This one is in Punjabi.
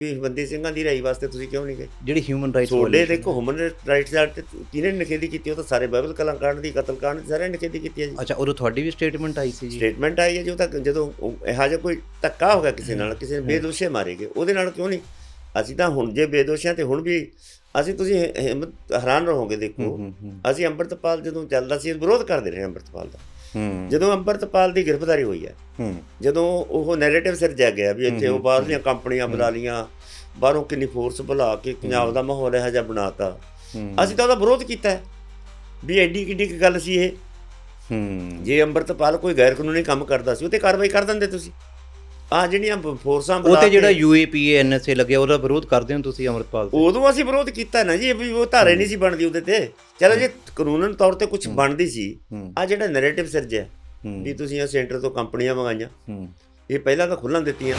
ਵੀ ਬੰਦੀ ਸਿੰਘਾਂ ਦੀ ਰਾਈ ਵਾਸਤੇ ਤੁਸੀਂ ਕਿਉਂ ਨਹੀਂ ਗਏ? ਜਿਹੜੀ ਹਿਊਮਨ ਰਾਈਟਸ ਤੁਹਾਡੇ ਦੇਖੋ ਹਿਊਮਨ ਰਾਈਟਸ ਐਕਟ ਕਿਹਨੇ ਨਿਖੇਧੀ ਕੀਤੀ? ਉਹ ਤਾਂ ਸਾਰੇ ਬਾਈਬਲ ਕਲਾਂ ਕਾਂਡ ਦੀ ਕਤਲ ਕਾਂਡ ਦੀ ਸਾਰਿਆਂ ਨੇ ਨਿਖੇਧੀ ਕੀਤੀ ਹੈ ਜੀ। ਅੱਛਾ ਉਦੋਂ ਤੁਹਾਡੀ ਵੀ ਸਟੇਟਮੈਂਟ ਆਈ ਸੀ ਜੀ? ਸਟੇਟਮੈਂਟ ਆਈ ਹੈ ਜੋ ਤੱਕ ਜਦੋਂ ਉਹ ਇਹੋ ਜਿਹਾ ਕੋਈ ਧੱਕਾ ਹੋ ਗਿਆ ਕਿਸੇ ਨਾਲ ਕਿਸੇ ਨੇ ਬੇਦੋਸ਼ੇ ਮਾਰੇ ਗਏ ਉਹਦੇ ਨਾਲ ਕਿਉਂ ਨਹੀਂ? ਅਸੀਂ ਤਾਂ ਹੁਣ ਜੇ ਬੇਦੋਸ਼ਿਆਂ ਤੇ ਹੁਣ ਵੀ ਅਸੀਂ ਤੁਸੀਂ ਹਿੰਮਤ ਹੈਰਾਨ ਰਹੋਗੇ ਦੇਖੋ। ਅਸੀਂ ਅੰਮ੍ਰਿਤਪਾਲ ਜਦੋਂ ਚੱਲਦਾ ਸੀ ਵਿਰੋਧ ਕਰਦੇ ਰਹੇ ਅੰਮ੍ਰਿਤਪਾਲ ਦਾ। ਜਦੋਂ ਅੰਮ੍ਰਿਤਪਾਲ ਦੀ ਗ੍ਰਿਫਤਾਰੀ ਹੋਈ ਹੈ ਜਦੋਂ ਉਹ ਨੈਰੇਟਿਵ ਸਿਰ ਜਾ ਗਿਆ ਵੀ ਇੱਥੇ ਉਹ ਬਾਹਰਲੀਆਂ ਕੰਪਨੀਆਂ ਬੁਲਾ ਲੀਆਂ ਬਾਹਰੋਂ ਕਿੰਨੀ ਫੋਰਸ ਬੁਲਾ ਕੇ ਪੰਜਾਬ ਦਾ ਮਾਹੌਲ ਇਹੋ ਜਿਹਾ ਬਣਾਤਾ। ਅਸੀਂ ਤਾਂ ਉਹਦਾ ਵਿਰੋਧ ਕੀਤਾ ਵੀ ਐਡੀ ਕਿੱਡੀ ਕੁ ਗੱਲ ਸੀ ਇਹ। ਜੇ ਅੰਮ੍ਰਿਤਪਾਲ ਕੋਈ ਗੈਰ ਕਾਨੂੰਨੀ ਕੰਮ ਕਰਦਾ ਸੀ ਉਹ ਤੇ ਕਾਰਵਾਈ ਕਰ ਦਿੰਦੇ ਤੁਸੀਂ। ਆ ਜਿਹੜੀਆਂ ਫੋਰਸਾਂ ਉਹ ਤੇ ਜਿਹੜਾ ਯੂਏਪੀਏ ਐਨਐਸਏ ਲੱਗਿਆ ਉਹਦਾ ਵਿਰੋਧ ਕਰਦੇ ਹੋ ਤੁਸੀਂ ਅਮਰਪਾਲ ਸਿੰਘ? ਉਦੋਂ ਅਸੀਂ ਵਿਰੋਧ ਕੀਤਾ ਨਾ ਜੀ ਵੀ ਉਹ ਧਾਰੇ ਨਹੀਂ ਸੀ ਬਣਦੀ ਉਹਦੇ ਤੇ। ਚਲੋ ਜੇ ਕਾਨੂੰਨਨ ਤੌਰ ਤੇ ਕੁਝ ਬਣਦੀ ਸੀ। ਆ ਜਿਹੜਾ ਨੈਰੇਟਿਵ ਸਿਰਜਿਆ ਵੀ ਤੁਸੀਂ ਇਹ ਸੈਂਟਰ ਤੋਂ ਕੰਪਨੀਆਂ ਮੰਗਾਈਆਂ। ਇਹ ਪਹਿਲਾਂ ਤਾਂ ਖੁੱਲ੍ਹਾਂ ਦਿੱਤੀਆਂ।